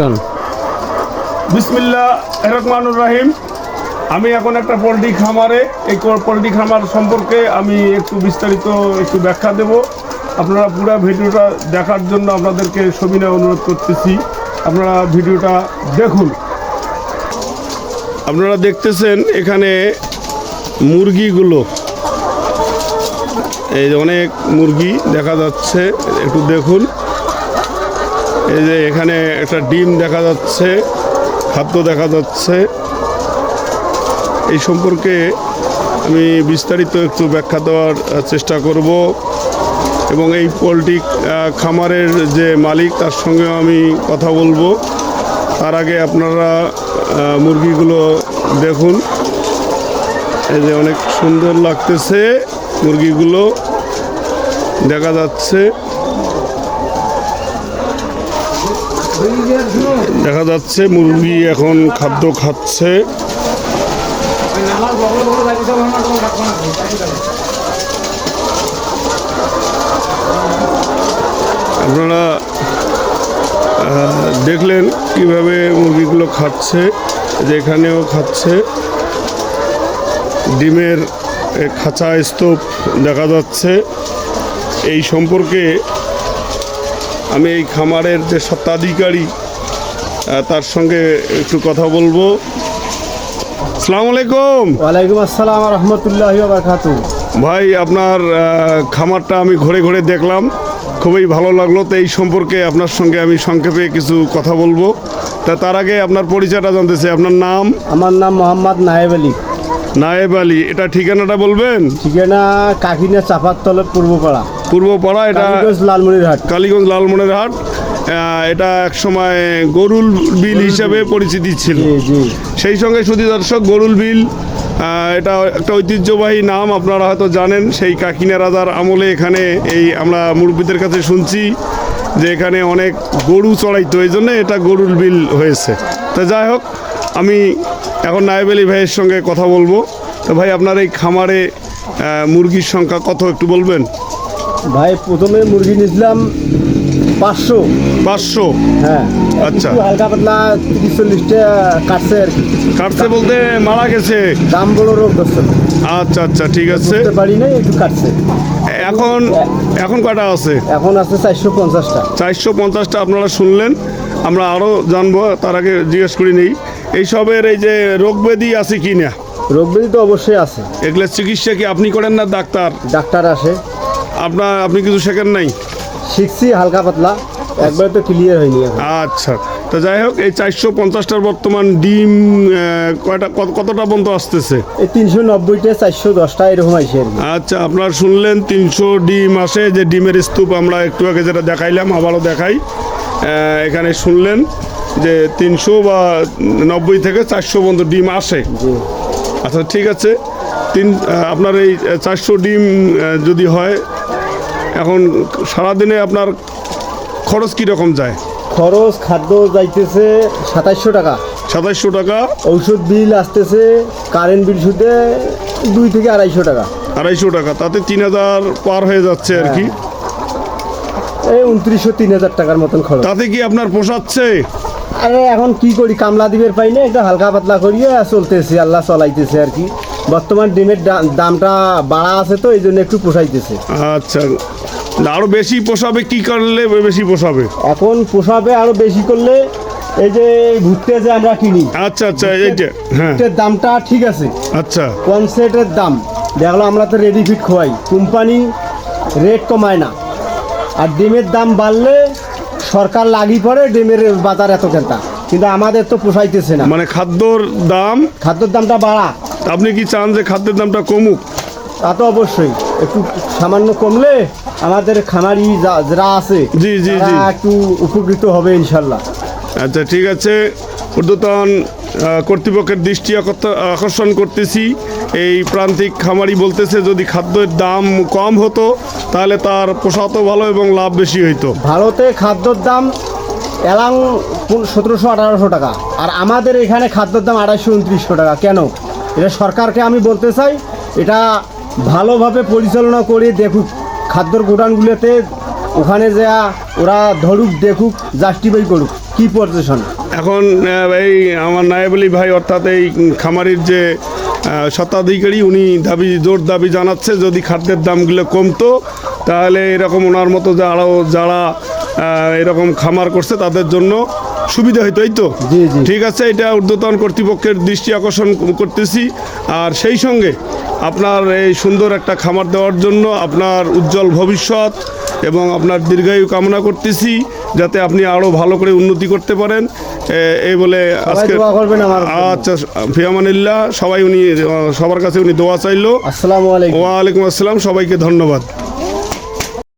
চল বিসমিল্লা রহমানুর রাহিম। আমি এখন একটা পোলট্রি খামারে, এই পোলট্রি খামার সম্পর্কে আমি একটু বিস্তারিত একটু ব্যাখ্যা দেব। আপনারা পুরো ভিডিওটা দেখার জন্য আপনাদেরকে সবিনয় অনুরোধ করতেছি। আপনারা ভিডিওটা দেখুন। আপনারা দেখতেছেন এখানে মুরগিগুলো। এই অনেক মুরগি দেখা যাচ্ছে, একটু দেখুন। এই যে এখানে একটা ডিম দেখা যাচ্ছে, খাদ্য দেখা যাচ্ছে। এই সম্পর্কে আমি বিস্তারিত একটু ব্যাখ্যা দেওয়ার চেষ্টা করব। এবং এই পোলট্রি খামারের যে মালিক, তার সঙ্গেও আমি কথা বলব। তার আগে আপনারা মুরগিগুলো দেখুন। এই যে অনেক সুন্দর লাগতেছে মুরগিগুলো। দেখা যাচ্ছে। দেখা যাচ্ছে মুরগি এখন খাদ্য খাচ্ছে। আপনারা দেখলেন কীভাবে মুরগিগুলো খাচ্ছে যে এখানেও খাচ্ছে। ডিমের খাঁচা স্তূপ দেখা যাচ্ছে। এই সম্পর্কে আমি এই খামারের যে স্বত্বাধিকারী তার সঙ্গে একটু কথা বলব। সালাম আলাইকুম। ওয়ালাইকুম আসসালাম রহমতুল্লাহ বারকাতু ভাই আপনার খামারটা আমি ঘুরে ঘুরে দেখলাম। খুবই ভালো লাগল। তো এই সম্পর্কে আপনার সঙ্গে আমি সংক্ষেপে কিছু কথা বলব। তা তার আগে আপনার পরিচয়টা জানতে চাই। আপনার নাম? আমার নাম মোহাম্মদ নায়েব আলী। নায়েব আলী। এটা ঠিকানাটা বলবেন? ঠিকানা কাকিনা চাপাতলে পূর্বপাড়া। পূর্বপাড়া এটা লালমনিরহাট। কালীগঞ্জ লালমনের হাট এটা এক সময় গরুল বিল হিসাবে পরিচিতি ছিল। সেই সঙ্গে শুধু দর্শক গরুল বিল এটা একটা ঐতিহ্যবাহী নাম আপনারা হয়তো জানেন। সেই কাকিনা রাজার আমলে এখানে এই আমরা মুরব্বীদের কাছে শুনছি যে এখানে অনেক গরু চড়াইতো। এই জন্য এটা গরুল বিল হয়েছে। তা যাই হোক আমি এখন নায়েব আলী ভাইয়ের সঙ্গে কথা বলব। তো ভাই আপনার এই খামারে মুরগির সংখ্যা কত একটু বলবেন? ভাই প্রথমে মুরগি নিয়েছিলাম পাঁচশো। পাঁচশো? হ্যাঁ। আচ্ছা। হালকা পাতলা তিরিশ চল্লিশটা কাটছে আর কি। কাটছে বলতে মারা গেছে? দাম বড় রোগ ধরছে। আচ্ছা আচ্ছা ঠিক আছে। পারি নাই একটু কাটছে। এখন এখন কটা আছে? এখন আছে চারশো পঞ্চাশটা। চারশো পঞ্চাশটা আপনারা শুনলেন। আমরা আরও জানব তার আগে জিজ্ঞেস করি নেই। এইসবের এই যে রোগ ব্যাধি আছে কি না? রোগ ব্যাধি তো অবশ্যই আছে। এগুলোর চিকিৎসা কি আপনি করেন না ডাক্তার? ডাক্তার আসে। আপনার আপনি কিছু শেখেন নাই? শিখছি হালকা পাতলা। একবারে তো ক্লিয়ার হয়নি আচ্ছা তো যাই হোক এই চারশো পঞ্চাশটার বর্তমান ডিম কয়টা কত- কতটা পর্যন্ত আসতেছে? এই তিনশো নব্বইটা চারশো দশটা এরকম কি। আচ্ছা আপনারা শুনলেন তিনশো ডিম আসে যে ডিমের স্তূপ আমরা একটু আগে যেটা দেখাইলাম আবারও দেখাই। এখানে শুনলেন যে তিনশো বা নব্বই থেকে চারশো পর্যন্ত ডিম আসে। আচ্ছা ঠিক আছে। তিন আপনার এই চারশো ডিম যদি হয় এখন সারাদিনে আপনার খরচ কীরকম যায়? খরচ খাদ্য যাইতেছে সাতাইশশো টাকা। সাতাইশশো টাকা। ঔষধ বিল আসতেছে কারেন্ট বিল সুদে দুই থেকে আড়াইশো টাকা। আড়াইশো টাকা তাতে তিন হাজার পার হয়ে যাচ্ছে আর কি। এই উনত্রিশশো তিন হাজার টাকার মতন খরচ। তাতে কি আপনার পোষাচ্ছে? আরে এখন কি করি কামলা দিবের পাই না একটু হালকা পাতলা করিয়ে চলতেছে আল্লাহ চলাইতেছে আর কি। বর্তমান ডিমের দামটা বাড়া আছে তো এই জন্য একটু পোষাইতেছে। আচ্ছা আরও বেশি পোষাবে কি করলে বেশি পোষাবে? এখন পোষাবে আরও বেশি করলে এই যে ঘুরতে যে আমরা কিনি আচ্ছা আচ্ছা এইটা হ্যাঁ। দামটা ঠিক আছে। আচ্ছা। কনসেটের দাম দেখল আমরা তো ready fit Khowai company rate কমায় না। আর ডিমের দাম বাড়লে সরকার লাগি পড়ে ডিমের বাজার এত কেনটা কিন্তু আমাদের তো পোষাইতেছে না। মানে খাদ্যর দাম? খাদ্যর দামটা বাড়া। আপনি কি চান যে খাদ্যের দামটা কমুক? তা তো অবশ্যই। একটু সামান্য কমলে আমাদের খামারি যা- যারা আছে জি, জি, তারা জি। একটু উপকৃত হবে ইনশাল্লাহ। আচ্ছা ঠিক আছে। ঊর্ধ্বতন আহ, কর্তৃপক্ষের দৃষ্টি আকর্ত- আকর্ষণ করতেছি। এই প্রান্তিক খামারি বলতেছে যদি খাদ্যের দাম কম হতো তাহলে তার পোষাতো ভালো এবং লাভ বেশি হইতো। ভারতে খাদ্যর দাম এলাং সতেরোশো আঠারোশো টাকা আর আমাদের এখানে খাদ্যর দাম আড়াইশো উনত্রিশশো টাকা। কেন? এটা সরকারকে আমি বলতে চাই, এটা ভালোভাবে পরিচালনা করে দেখুক, খাদ্যর গোডাউনগুলোতে ওখানে যা ওরা ধরুক, দেখুক জাস্টিফাই করুক, কি পজিশন এখন এই আমার নায়েবলি ভাই অর্থাৎ এই খামারির যে স্বত্বাধিকারী, উনি দাবি, জোর দাবি জানাচ্ছে যদি খাদ্যের দামগুলো কমতো, তাহলে এরকম ওনার মতো যারা যারা এরকম খামার করছে, তাদের জন্য সুবিধা হইতো এই তো। ঠিক আছে এটা ঊর্ধ্বতন কর্তৃপক্ষের দৃষ্টি আকর্ষণ করতেছি। আর সেই সঙ্গে আপনার এই সুন্দর একটা খামার দেওয়ার জন্য আপনার উজ্জ্বল ভবিষ্যৎ এবং আপনার দীর্ঘায়ু কামনা করতেছি যাতে আপনি আরও ভালো করে উন্নতি করতে পারেন। এই বলে আজকে। আচ্ছা ফিয়ামানিল্লাহ সবাই উনি সবার কাছে উনি দোয়া চাইল। আসসালামু আলাইকুম। ওয়ালাইকুম আসসালাম সবাইকে ধন্যবাদ।